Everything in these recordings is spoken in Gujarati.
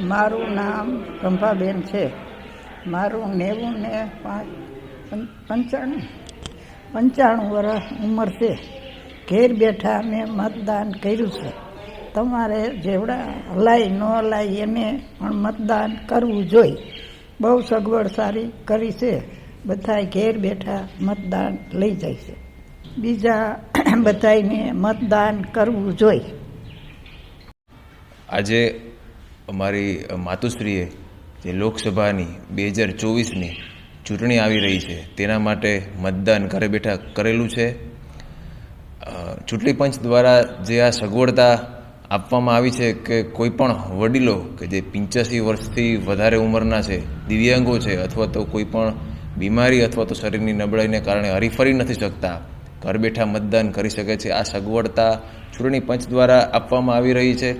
મારું નામ રંભાબેન છે. મારું નેવું ને પંચાણું પંચાણું વર્ષ ઉંમર છે. ઘેર બેઠા મેં મતદાન કર્યું છે. તમારે જેવડા હલાય ન હલાય એને પણ મતદાન કરવું જોઈએ બહુ સગવડ સારી કરી છે. બધા ઘેર બેઠા મતદાન લઈ જાય છે. બીજા બધાને મતદાન કરવું જોઈએ આજે અમારી માતુશ્રીએ જે લોકસભાની બે હજાર ચોવીસની ચૂંટણી આવી રહી છે, તેના માટે મતદાન ઘરે બેઠા કરેલું છે. ચૂંટણી પંચ દ્વારા જે આ સગવડતા આપવામાં આવી છે કે કોઈ પણ વડીલો કે જે પંચ્યાસી વર્ષથી વધારે ઉંમરના છે, દિવ્યાંગો છે, અથવા તો કોઈ પણ બીમારી અથવા તો શરીરની નબળાઈને કારણે હરીફરી નથી શકતા, ઘર બેઠા મતદાન કરી શકે છે, આ સગવડતા ચૂંટણી પંચ દ્વારા આપવામાં આવી રહી છે.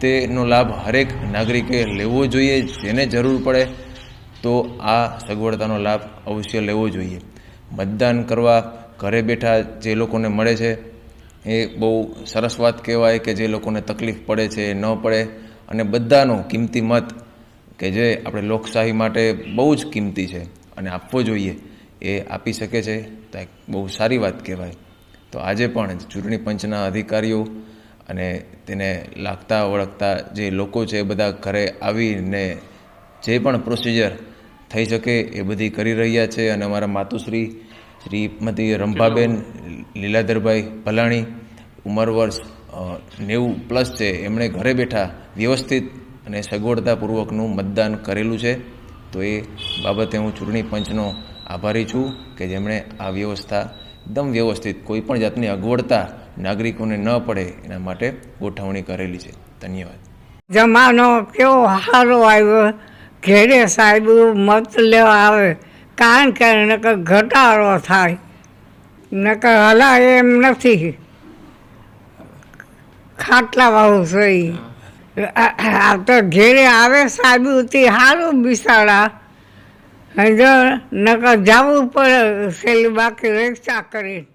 તેનો લાભ હરેક નાગરિકે લેવો જોઈએ, જેને જરૂર પડે તો આ સગવડતાનો લાભ અવશ્ય લેવો જોઈએ. મતદાન કરવા ઘરે બેઠા જે લોકોને મળે છે, એ બહુ સરસ વાત કહેવાય કે જે લોકોને તકલીફ પડે છે ન પડે. અને બધાનો કિંમતી મત કે જે આપણે લોકશાહી માટે બહુ જ કિંમતી છે અને આપવો જોઈએ, એ આપી શકે છે. તો એક બહુ સારી વાત કહેવાય. તો આજે પણ ચૂંટણી પંચના અધિકારીઓ અને તેને લાગતા વળગતા જે લોકો છે એ બધા ઘરે આવીને જે પણ પ્રોસિજર થઈ શકે એ બધી કરી રહ્યા છે અને અમારા માતુશ્રી, શ્રીમતી રંભાબેન, લીલાધરભાઈ ભલાણી, ઉંમર વર્ષ નેવું પ્લસ છે, એમણે ઘરે બેઠા વ્યવસ્થિત અને સગવડતાપૂર્વકનું મતદાન કરેલું છે. તો એ બાબતે હું ચૂંટણી પંચનો આભારી છું કે જેમણે આ વ્યવસ્થા એકદમ વ્યવસ્થિત કોઈપણ જાતની અગવડતા નાગરિકોને ન પડે એના માટે ગોઠવણી કરેલી છે. ધન્યવાદ. જમાનો કેવો સારો આવ્યો. ઘેરે સાહેબ મત લેવા આવે. કારણ કે નકર ઘટાડો થાય. નકર હલા એમ નથી. ખાટલા વાળું છે. આ- તો ઘેરે આવે સાહેબ ઉતી સારું બિસાડા. જો નકર જવું પડે. છેલ્લી બાકી રિક્ષા કરી.